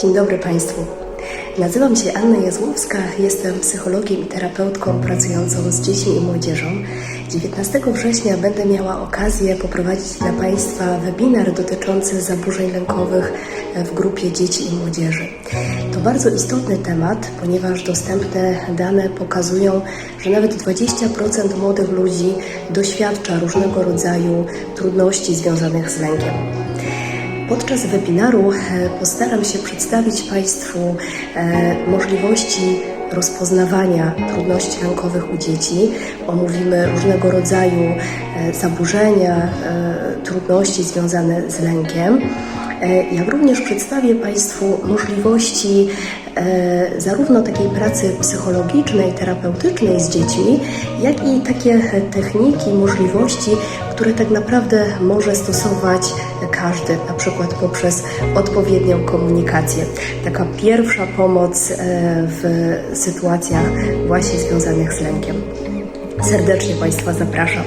Dzień dobry Państwu. Nazywam się Anna Jazłowska, jestem psychologiem i terapeutką pracującą z dziećmi i młodzieżą. 19 września będę miała okazję poprowadzić dla Państwa webinar dotyczący zaburzeń lękowych w grupie dzieci i młodzieży. To bardzo istotny temat, ponieważ dostępne dane pokazują, że nawet 20% młodych ludzi doświadcza różnego rodzaju trudności związanych z lękiem. Podczas webinaru e, postaram się przedstawić Państwu e, możliwości rozpoznawania trudności lękowych u dzieci. Omówimy różnego rodzaju e, zaburzenia, trudności związane z lękiem. Jak również przedstawię Państwu możliwości zarówno takiej pracy psychologicznej, terapeutycznej z dziećmi, jak i takie techniki, możliwości, które tak naprawdę może stosować każdy, na przykład poprzez odpowiednią komunikację. Taka pierwsza pomoc e, w sytuacjach właśnie związanych z lękiem. Serdecznie Państwa zapraszam.